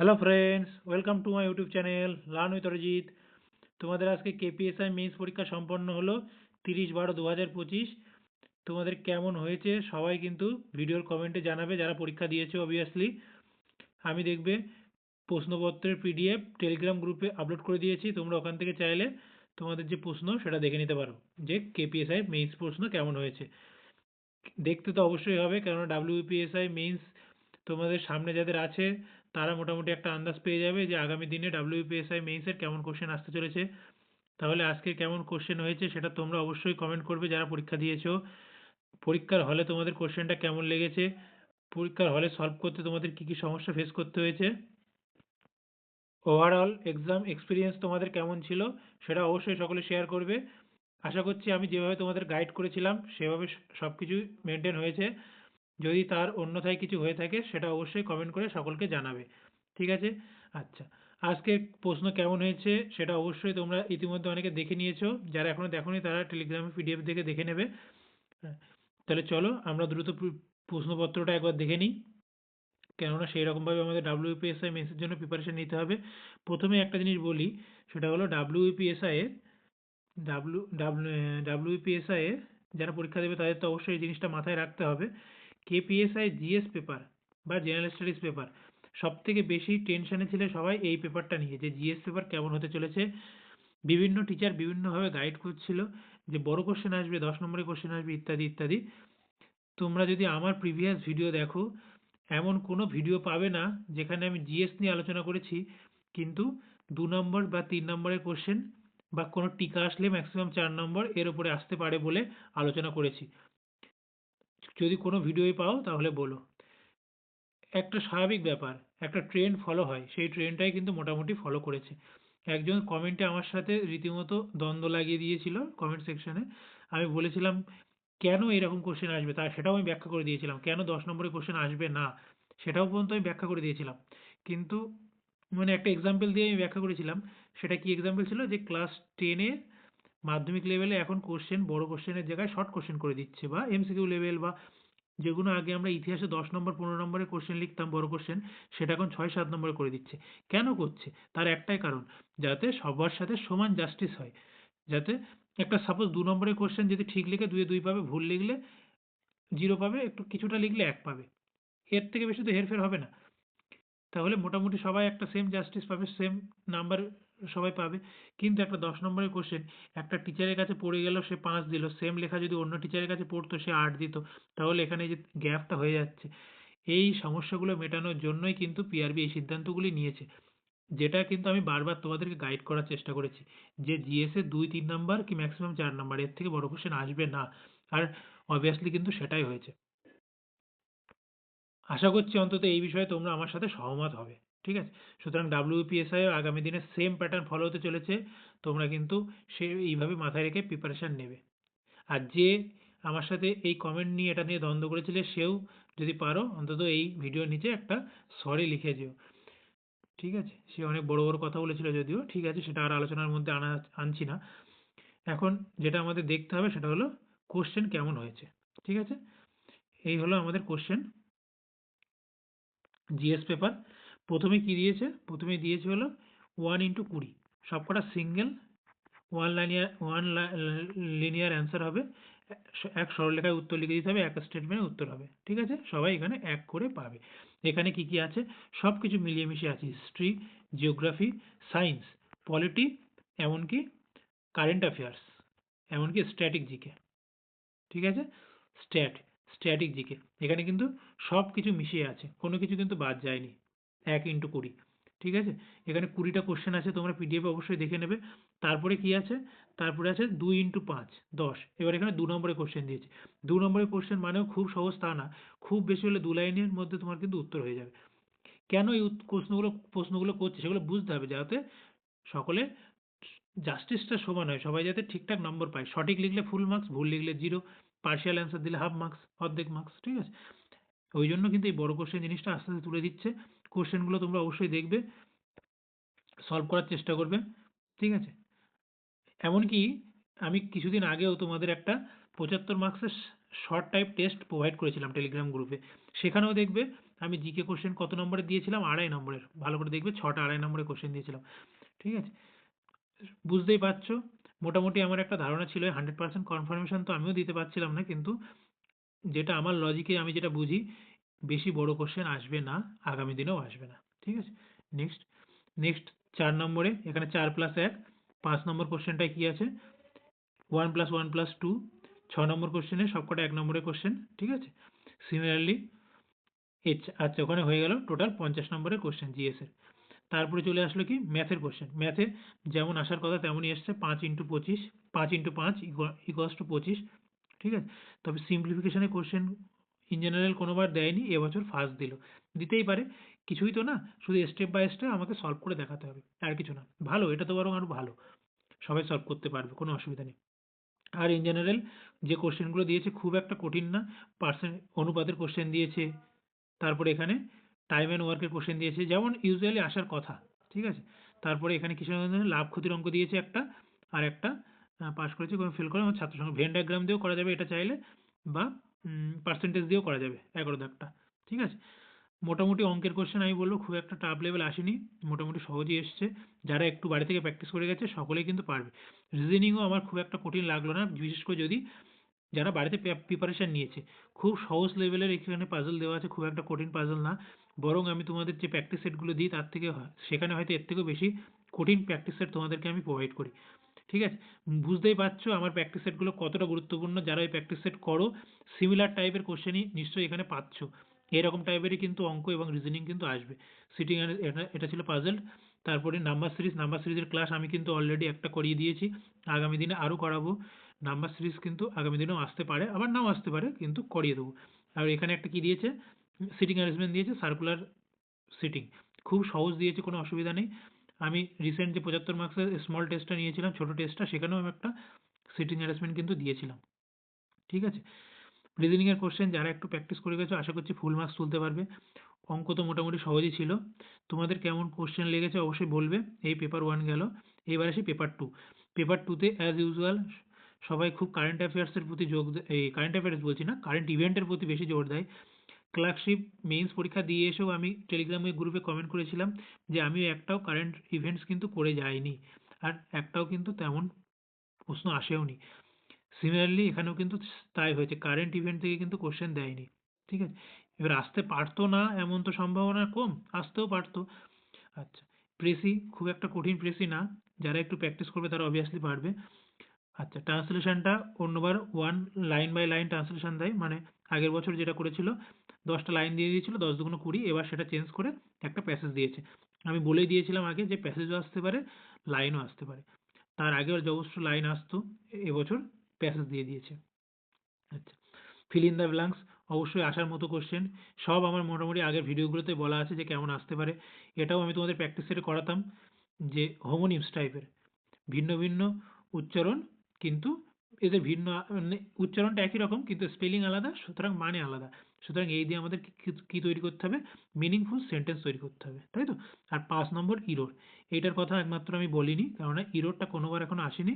Hello friends welcome to my YouTube channel learn with Arijit তোমাদের আজকে KPSI men's পরীক্ষা সম্পন্ন হলো তিরিশ বারো দু হাজার পঁচিশ। তোমাদের কেমন হয়েছে সবাই কিন্তু ভিডিওর কমেন্টে জানাবে, যারা পরীক্ষা দিয়েছে অবভিয়াসলি আমি দেখবে প্রশ্নপত্রের পিডিএফ টেলিগ্রাম গ্রুপে আপলোড করে দিয়েছি, তোমরা ওখান থেকে চাইলে তোমাদের যে প্রশ্ন সেটা দেখে নিতে পারো যে কেপিএসআই মেন্স প্রশ্ন কেমন হয়েছে। দেখতে তো অবশ্যই হবে, কেননা ডাব্লিউপিএসআই মেন্স তোমাদের সামনে যাদের আছে তারা মোটামুটি একটা আন্দাজ পেয়ে যাবে যে আগামী দিনে ডাব্লিউপিএসআই মেইনসের কেমন কোশ্চেন আসতে চলেছে। তাহলে আজকে কেমন কোশ্চেন হয়েছে সেটা তোমরা অবশ্যই কমেন্ট করবে যারা পরীক্ষা দিয়েছ। পরীক্ষার হলে তোমাদের কোশ্চেনটা কেমন লেগেছে? পরীক্ষার হলে সলভ করতে তোমাদের কী কী সমস্যা ফেস করতে হয়েছে? ওভারঅল এক্সাম এক্সপিরিয়েন্স তোমাদের কেমন ছিল সেটা অবশ্যই সকলে শেয়ার করবে। আশা করছি আমি যেভাবে তোমাদের গাইড করেছিলাম, সেভাবে সব কিছু মেনটেন হয়েছে। যদি তার অন্যথায় কিছু হয়ে থাকে সেটা অবশ্যই কমেন্ট করে সকলকে জানাবে। ঠিক আছে? আচ্ছা। আজকে প্রশ্ন কেমন হয়েছে সেটা অবশ্যই তোমরা ইতিমধ্যে অনেকে দেখে নিয়েছো। যারা এখনও দেখোনি তারা টেলিগ্রামে পিডিএফ দেখে দেখে নেবে। হ্যাঁ, তাহলে চলো আমরা দ্রুত প্রশ্নপত্রটা একবার দেখে নিই। কেননা সেই রকমভাবে আমাদের ডাব্লিউপিএসআই মেসের জন্য প্রিপারেশন নিতে হবে। প্রথমে একটা জিনিস বলি সেটা হলো ডাব্লিউপিএসআই এর ডাব্লিউ ডাব্লিউপিএসআই এর যারা পরীক্ষা দেবে তাদের তো অবশ্যই এই জিনিসটা মাথায় রাখতে হবে। কেপিএসআই জিএস পেপার বা জেনারেল স্টাডিজ পেপার সব থেকে বেশি টেনশনে ছিল সবাই এই পেপারটা নিয়ে, যে জিএস পেপার কেমন হতে চলেছে। বিভিন্ন টিচার বিভিন্নভাবে গাইড করছিল যে বড় কোশ্চেন আসবে, দশ নম্বরের কোশ্চেন আসবে, ইত্যাদি ইত্যাদি। তোমরা যদি আমার প্রিভিয়াস ভিডিও দেখো, এমন কোনো ভিডিও পাবে না, যেখানে আমি জিএস নিয়ে আলোচনা করেছি, কিন্তু দু নম্বর বা তিন নম্বরের কোশ্চেন বা কোনো টিকা আসলে ম্যাক্সিমাম চার নম্বর এর উপরে আসতে পারে বলে আলোচনা করেছি। যদি কোনো ভিডিওই পাও তাহলে বলো। একটা স্বাভাবিক ব্যাপার, একটা ট্রেন্ড ফলো হয়, সেই ট্রেন্ডটাই কিন্তু মোটামুটি ফলো করেছে। একজন কমেন্টে আমার সাথে রীতিমতো দ্বন্দ্ব লাগিয়ে দিয়েছিল কমেন্ট সেকশনে আমি বলেছিলাম, কেন এরকম কোশ্চেন আসবে? তা সেটাও আমি ব্যাখ্যা করে দিয়েছিলাম, কেন দশ নম্বরের কোশ্চেন আসবে না? সেটাও পর্যন্ত আমি ব্যাখ্যা করে দিয়েছিলাম। কিন্তু মানে একটা এক্সাম্পল দিয়ে আমি ব্যাখ্যা করেছিলাম, সেটা কি এক্সাম্পল ছিল? যে ক্লাস টেনে মাধ্যমিক লেভেলে এখন কোশ্চেন বড় কোশ্চেনের জায়গায় শর্ট কোশ্চেন করে দিচ্ছে বা এমসিকিউ লেভেল বা যেগুলো আগে আমরা ইতিহাসে দশ নম্বর, পনেরো নম্বরে কোশ্চেন লিখতাম বড় কোশ্চেন সেটা এখন ছয়, সাত নম্বরে করে দিচ্ছে। কেন করছে? তার একটাই কারণ, যাতে সবার সাথে সমান জাস্টিস হয়। যাতে একটা সাপোজ দু নম্বরের কোশ্চেন যদি ঠিক লিখে দুয়ে দুই পাবে, ভুল লিখলে জিরো পাবে, একটু কিছুটা লিখলে এক পাবে। এর থেকে বেশি তো হেরফের হবে না। তাহলে মোটামুটি সবাই একটা সেম জাস্টিস পাবে সেম নাম্বার সবাই পাবে। কিন্তু একটা দশ নম্বরের কোশ্চেন একটা টিচারের কাছে পড়ে গেল সে পাঁচ দিল। সেম লেখা যদি অন্য টিচারের কাছে পড়তো, সে আট দিত। তাহলে এখানে যে গ্যাপটা হয়ে যাচ্ছে, এই সমস্যাগুলো মেটানোর জন্যই কিন্তু পিআরবি এই সিদ্ধান্তগুলি নিয়েছে। যেটা কিন্তু আমি বারবার তোমাদেরকে গাইড করার চেষ্টা করেছি, যে জিএসএ দুই, তিন নাম্বার কি ম্যাক্সিমাম চার নাম্বার এর থেকে বড় কোশ্চেন আসবে না। আর অবভিয়াসলি কিন্তু সেটাই হয়েছে। আশা করছি অন্তত এই বিষয়ে তোমরা আমার সাথে সহমত হবে। ঠিক আছে? সুতরাং ডাব্লিউপিএসআই আগামী দিনে সেম প্যাটার্ন ফলো হতে চলেছে। তোমরা কিন্তু সে, এইভাবে মাথায় রেখে প্রিপারেশান নেবে। আর যে আমার সাথে এই কমেন্ট নিয়ে এটা নিয়ে দ্বন্দ্ব করেছিলে, সেও যদি পারো, অন্তত এই ভিডিওর নিচে একটা সরি লিখে যেও। ঠিক আছে? সে অনেক বড় বড় কথা বলেছিল যদিও। ঠিক আছে? সেটা আর আলোচনার মধ্যে আনা, আনছি না। এখন যেটা আমাদের দেখতে হবে, সেটা হলো কোশ্চেন কেমন হয়েছে? ঠিক আছে? এই হলো আমাদের কোশ্চেন জিএস পেপার প্রথমে কি দিয়েছে? প্রথমে দিয়েছে হলো ওয়ান ইন্টু কুড়ি। সবকটা single one linear one linear answer হবে। এক সরলরেখায় উত্তর লিখে দিতে হবে, এক স্টেটমেন্টে উত্তর হবে। ঠিক আছে? সবাই এখানে এক করে পাবে। এখানে কি কি আছে? সব কিছু মিলিয়ে মিশিয়ে আছে। হিস্ট্রি জিওগ্রাফি সায়েন্স পলিটি এমনকি কারেন্ট অ্যাফেয়ার্স এমনকি স্ট্যাটিক জিকে ঠিক আছে? স্ট্যাট স্ট্যাটিক জিকে এখানে কিন্তু সব কিছু মিশিয়ে আছে। কোনো কিছু কিন্তু বাদ যায়নি। এক ইন্টু কুড়ি, ঠিক আছে? এখানে কুড়িটা কোশ্চেন আছে, তোমরা পিডিএফ অবশ্যই দেখে নেবে। তারপরে কি আছে? তারপরে আছে দুই ইন্টু পাঁচ, দশ। এবার এখানে দু নম্বরে কোশ্চেন দিয়েছে। দু নম্বরের কোশ্চেন মানেও খুব সহজ তা না। খুব বেশি হলে দু লাইনের মধ্যে তোমার কিন্তু উত্তর হয়ে যাবে। কেন এই প্রশ্নগুলো প্রশ্নগুলো করছে সেগুলো বুঝতে হবে যাতে সকলে জাস্টিসটা সমান হয়, সবাই যাতে ঠিকঠাক নম্বর পায়। সঠিক লিখলে ফুল মার্কস ভুল লিখলে জিরো পার্শিয়াল অ্যান্সার দিলে হাফ মার্কস অর্ধেক মার্কস ঠিক আছে? ওই জন্য কিন্তু এই বড় কোশ্চেন জিনিসটা আস্তে আস্তে তুলে দিচ্ছে। কোশ্চেনগুলো তোমরা অবশ্যই দেখবে সলভ করার চেষ্টা করবে, ঠিক আছে? এমনকি আমি কিছুদিন আগেও তোমাদের একটা পঁচাত্তর মার্কসের শর্ট টাইপ টেস্ট প্রোভাইড করেছিলাম টেলিগ্রাম গ্রুপে সেখানেও দেখবে আমি জিকে কোশ্চেন কত নম্বরে দিয়েছিলাম? আড়াই নম্বরের। ভালো করে দেখবে, ছটা আড়াই নম্বরের কোশ্চেন দিয়েছিলাম। ঠিক আছে? বুঝতেই পারছ? মোটামুটি আমার একটা ধারণা ছিল হান্ড্রেড পার্সেন্ট কনফার্মেশন তো আমিও দিতে পারছিলাম না, কিন্তু যেটা আমার লজিকে আমি যেটা বুঝি বেশি বড় কোশ্চেন আসবে না, আগামী দিনেও আসবে না, ঠিক আছে? নেক্সট নেক্সট চার নম্বরে, এখানে চার প্লাস এক, পাঁচ নম্বর কোশ্চেনটায় কী আছে? One plus one plus two ছ নম্বর কোশ্চেনে সবকটা এক নম্বরের কোশ্চেন ঠিক আছে? সিমিলারলি আচ্ছা ওখানে হয়ে গেল টোটাল পঞ্চাশ নম্বরের কোশ্চেন জিএসের তারপরে চলে আসলো কি? ম্যাথের কোশ্চেন ম্যাথে যেমন আসার কথা তেমনই এসছে, পাঁচ ইন্টু পঁচিশ, পাঁচ ইন্টু পাঁচ ইকোয়াস টু পঁচিশ, ঠিক আছে? তবে সিম্পলিফিকেশনের কোশ্চেন ইন জেনারেল কোনোবার দেয়নি, এবছর ফার্স্ট দিল। দিতেই পারে, কিছুই তো না, শুধু স্টেপ বাই স্টেপ আমাকে সলভ করে দেখাতে হবে, আর কিছু না। ভালো, এটা তো বরং আরও ভালো। সবাই সলভ করতে পারবে, কোনো অসুবিধা নেই। আর ইন জেনারেল যে কোশ্চেনগুলো দিয়েছে খুব একটা কঠিন না পার্সেন্ট অনুপাতের কোশ্চেন দিয়েছে, তারপরে এখানে টাইম অ্যান্ড ওয়ার্কের কোশ্চেন দিয়েছে, যেমন ইউজুয়ালি আসার কথা, ঠিক আছে? তারপরে এখানে কিছু লাভ ক্ষতির অঙ্ক দিয়েছে একটা, আর একটা পাস করেছে, কোনো ফেল করে আমার ছাত্র সঙ্গে ভেন ডায়াগ্রাম দিয়েও করা যাবে এটা চাইলে, বা পার্সেন্টেজ দিয়েও করা যাবে, এগারো দাগটা ঠিক আছে? মোটামুটি অঙ্কের কোশ্চেন আমি বলব, খুব একটা টাফ লেভেল আসেনি, মোটামুটি সহজেই এসছে। যারা একটু বাড়ি থেকে প্র্যাকটিস করে গেছে, সকলেই কিন্তু পারবে। রিজনিংও আমার খুব একটা কঠিন লাগল না, বিশেষ করে যদি যারা বাড়িতে প্রিপারেশান নিয়েছে। খুব সহজ লেভেলের এখানে পাজল দেওয়া আছে, খুব একটা কঠিন পাজল না। বরং আমি তোমাদের যে প্র্যাকটিস সেটগুলো দিই, তার থেকে সেখানে হয়তো এর থেকেও বেশি কঠিন প্র্যাকটিস সেট তোমাদেরকে আমি প্রোভাইড করি। ঠিক আছে? বুঝতেই পারছ আমার প্র্যাকটিস সেটগুলো কতটা গুরুত্বপূর্ণ? যারা ওই প্র্যাকটিস সেট করো সিমিলার টাইপের কোশ্চেনই নিশ্চয়ই এখানে পাচ্ছ। এরকম টাইপেরই কিন্তু অঙ্ক এবং রিজনিং কিন্তু আসবে। সিটিং এটা এটা ছিল পাজল তারপরে নাম্বার সিরিজ নাম্বার সিরিজের ক্লাস আমি কিন্তু অলরেডি একটা করিয়ে দিয়েছি। আগামী দিনে আরও করাবো। নাম্বার সিরিজ কিন্তু আগামী দিনেও আসতে পারে, আবার নাও আসতে পারে, কিন্তু করিয়ে দেবো। আর এখানে একটা কি দিয়েছে? সিটিং অ্যারেঞ্জমেন্ট দিয়েছে সার্কুলার সিটিং খুব সহজ দিয়েছে, কোনো অসুবিধা নেই। আমি রিসেন্ট যে পঁচাত্তর মার্কসের স্মল টেস্টটা নিয়েছিলাম, ছোটো টেস্টটা সেখানেও আমি একটা সিটিং অ্যারেঞ্জমেন্ট কিন্তু দিয়েছিলাম। ঠিক আছে? রিজনিংয়ের কোশ্চেন যারা একটু প্র্যাকটিস করে গেছো, আশা করছি ফুল মার্কস তুলতে পারবে। অঙ্ক তো মোটামুটি সহজই ছিল। তোমাদের কেমন কোশ্চেন লেগেছে অবশ্যই বলবে। এই পেপার ওয়ান গেল। এবার আসি পেপার টু পেপার টুতে অ্যাজ ইউজুয়াল সবাই খুব কারেন্ট অ্যাফেয়ার্সের প্রতি যোগ এই কারেন্ট অ্যাফেয়ার্স বলছি না কারেন্ট ইভেন্টের প্রতি বেশি জোর দেয়। ক্লার্কশিপ মেইনস পরীক্ষা দিয়ে এসেও আমি টেলিগ্রামে গ্রুপে কমেন্ট করেছিলাম যে আমি একটাও কারেন্ট ইভেন্টস কিন্তু করে যাইনি। আর একটাও কিন্তু তেমন প্রশ্ন আসেও নি। সিমিলারলি এখানেও কিন্তু তাই হয়েছে কারেন্ট ইভেন্ট থেকে কিন্তু কোশ্চেন দেয়নি। ঠিক আছে? এবার আসতে পারতো না এমন তো সম্ভাবনা কম, আসতেও পারতো। আচ্ছা প্রেসি খুব একটা কঠিন প্রেসি না, যারা একটু প্র্যাকটিস করবে তারা অবভিয়াসলি পারবে। আচ্ছা ট্রান্সলেশনটা অন্যবার one line by line translation দেয় মানে আগের বছর যেটা করেছিল দশটা লাইন দিয়ে দিয়েছিল, দশ দুগুণ কুড়ি, এবার সেটা চেঞ্জ করে একটা প্যাসেজ দিয়েছে। আমি বলেই দিয়েছিলাম আগে যে প্যাসেজও আসতে পারে লাইনও আসতে পারে। তার আগেও অবশ্য লাইন আসতো এবছর প্যাসেজ দিয়ে দিয়েছে। আচ্ছা ফিল ইন দ্য ব্ল্যাঙ্কস অবশ্যই আসার মতো কোশ্চেন সব আমার মোটামুটি আগের ভিডিওগুলোতে বলা আছে যে কেমন আসতে পারে। এটাও আমি তোমাদের প্র্যাকটিস সেটে করাতাম যে হোমোনিমস টাইপের ভিন্ন ভিন্ন উচ্চারণ কিন্তু এদের ভিন্ন মানে উচ্চারণটা একই রকম, কিন্তু স্পেলিং আলাদা, সুতরাং মানে আলাদা। সুতরাং এই দিয়ে আমাদের কী তৈরি করতে হবে? মিনিংফুল সেন্টেন্স তৈরি করতে হবে, তাই তো? আর পাঁচ নম্বর ইরোর এইটার কথা একমাত্র আমি বলিনি, কেননা ইরোরটা কোনোবার এখনও আসেনি।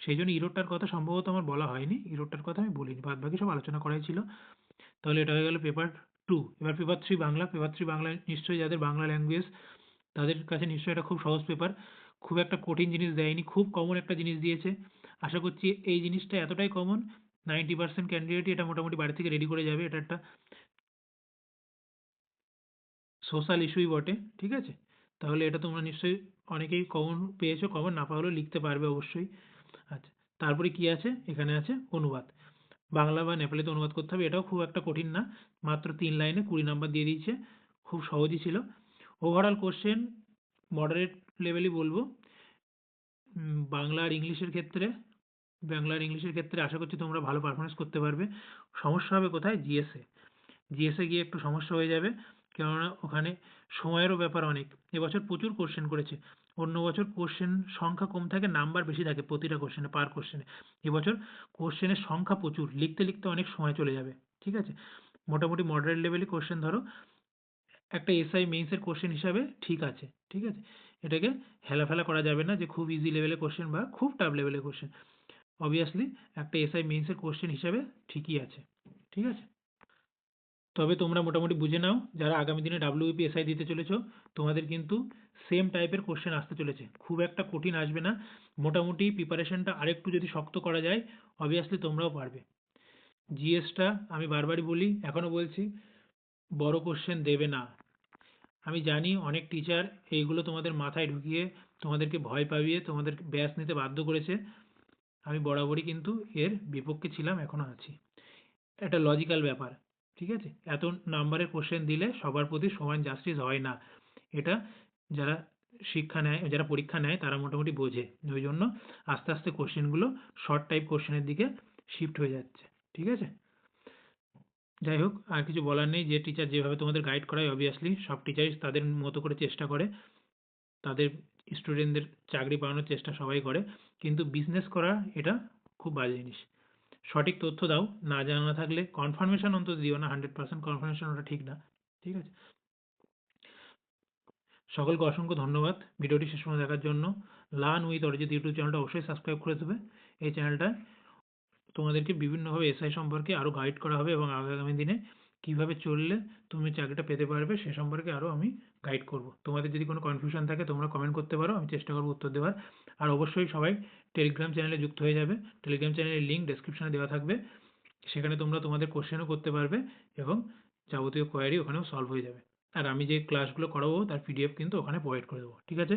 সেই জন্য ইরোডটার কথা সম্ভবত আমার বলা হয়নি ইরোডটার কথা আমি বলিনি। বাদ বাকি সব আলোচনা করাই ছিল। তাহলে এটা হয়ে গেল পেপার টু এবার paper three Bangla paper three Bangla নিশ্চয়ই যাদের বাংলা ল্যাঙ্গুয়েজ তাদের কাছে নিশ্চয়ই এটা খুব সহজ পেপার খুব একটা কঠিন জিনিস দেয়নি, খুব কমন একটা জিনিস দিয়েছে। আশা করছি এই জিনিসটা এতটাই কমন নাইনটি পার্সেন্ট ক্যান্ডিডেটই এটা মোটামুটি বাড়ি থেকে রেডি করে যাবে, এটা একটা সোশ্যাল ইস্যুই বটে, ঠিক আছে? তাহলে এটা তোমরা নিশ্চয়ই অনেকেই কমন পেয়েছ কমন না পাওয়া হলেও লিখতে পারবে অবশ্যই। আচ্ছা তারপরে কি আছে? এখানে আছে অনুবাদ। বাংলা বা নেপালিতে অনুবাদ করতে হবে, এটাও খুব একটা কঠিন না, মাত্র তিন লাইনে কুড়ি নাম্বার দিয়ে দিয়েছে, খুব সহজই ছিল। ওভারঅল কোশ্চেন মডারেট লেভেলই বলব বাংলা আর ইংলিশের ক্ষেত্রে বাংলা আর ইংলিশের ক্ষেত্রে আশা করছি তোমরা ভালো পারফরমেন্স করতে পারবে। সমস্যা হবে কোথায়? জিএসএ জিএসএ গিয়ে একটু সমস্যা হয়ে যাবে, কেননা ওখানে সময়েরও ব্যাপার অনেক। এবছর প্রচুর কোশ্চেন করেছে। অন্য বছর কোশ্চেন সংখ্যা কম থাকে নাম্বার বেশি থাকে প্রতিটা কোশ্চেনে পার কোশ্চেনে এবছর কোশ্চেনের সংখ্যা প্রচুর। লিখতে লিখতে অনেক সময় চলে যাবে, ঠিক আছে? মোটামুটি মডারেট লেভেলে কোশ্চেন ধরো, একটা এসআই মেইনসের কোশ্চেন হিসাবে ঠিক আছে ঠিক আছে? এটাকে হেলাফেলা করা যাবে না যে খুব ইজি লেভেলের কোশ্চেন বা খুব টাফ লেভেলের কোশ্চেন অবভিয়াসলি একটা এসআই মেইনসের কোশ্চেন হিসাবে ঠিকই আছে। ঠিক আছে? তবে তোমরা মোটামুটি বুঝে নাও, যারা আগামী দিনে ডাব্লিউপি এসআই দিতে চলেছো, তোমাদের কিন্তু সেম টাইপের কোশ্চেন আসতে চলেছে। খুব একটা কঠিন আসবে না। মোটামুটি প্রিপারেশনটা আরেকটু যদি শক্ত করা যায় অবভিয়াসলি তোমরাও পারবে। জিএসটা আমি বারবারই বলি এখনও বলছি, বড় কোশ্চেন দেবে না। আমি জানি অনেক টিচার এইগুলো তোমাদের মাথায় ঢুকিয়ে তোমাদেরকে ভয় পাইয়ে তোমাদের ব্যাস নিতে বাধ্য করেছে। আমি বরাবরই কিন্তু এর বিপক্ষে ছিলাম এখনও আছি। একটা লজিক্যাল ব্যাপার, ঠিক আছে? এত নাম্বারের কোশ্চেন দিলে সবার প্রতি সমান জাস্টিস হয় না। এটা যারা শিক্ষা নেয়, যারা পরীক্ষা নেয়, তারা মোটামুটি বোঝে। ওই জন্য আস্তে আস্তে কোশ্চেনগুলো শর্ট টাইপ কোশ্চেনের দিকে শিফট হয়ে যাচ্ছে, ঠিক আছে? যাই হোক, আর কিছু বলার নেই। যে টিচার যেভাবে তোমাদের গাইড করায় অবভিয়াসলি সব টিচারই তাদের মতো করে চেষ্টা করে। তাদের স্টুডেন্টদের চাকরি পাওয়ানোর চেষ্টা সবাই করে। কিন্তু বিজনেস করা এটা খুব বাজে জিনিস। সঠিক তথ্য দাও, না জানা থাকলে কনফার্মেশন অন্তত দিও না হান্ড্রেড পার্সেন্ট কনফার্মেশন ওটা ঠিক না, ঠিক আছে? সকলকে অসংখ্য ধন্যবাদ, ভিডিওটি শেষ পর্যন্ত দেখার জন্য। লার্ন উইথ অরিজিৎ ইউটিউব চ্যানেলটা অবশ্যই সাবস্ক্রাইব করে দেবে। এই চ্যানেলটায় তোমাদেরকে বিভিন্নভাবে এসআই সম্পর্কে আরও গাইড করা হবে এবং আগামী দিনে কীভাবে চললে তুমি চাকরিটা পেতে পারবে সে সম্পর্কে আরও আমি গাইড করব। তোমাদের যদি কোনো কনফিউশন থাকে, তোমরা কমেন্ট করতে পারো, আমি চেষ্টা করব উত্তর দেওয়ার। আর অবশ্যই সবাই টেলিগ্রাম চ্যানেলে যুক্ত হয়ে যাবে। টেলিগ্রাম চ্যানেলের লিঙ্ক ডেসক্রিপশনে দেওয়া থাকবে। সেখানে তোমরা তোমাদের কোশ্চেনও করতে পারবে এবং যাবতীয় কোয়ারি ওখানেও সলভ হয়ে যাবে। আর আমি যে ক্লাসগুলো করাবো, তার পিডিএফ কিন্তু ওখানে প্রোভাইড করে দেবো, ঠিক আছে?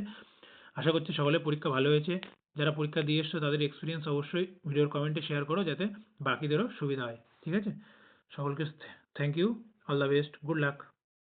আশা করছি সকলের পরীক্ষা ভালো হয়েছে। যারা পরীক্ষা দিয়ে এসছো, তাদের এক্সপিরিয়েন্স অবশ্যই ভিডিওর কমেন্টে শেয়ার করো, যাতে বাকিদেরও সুবিধা হয়, ঠিক আছে? সকলকে Thank you. All the best. Good luck.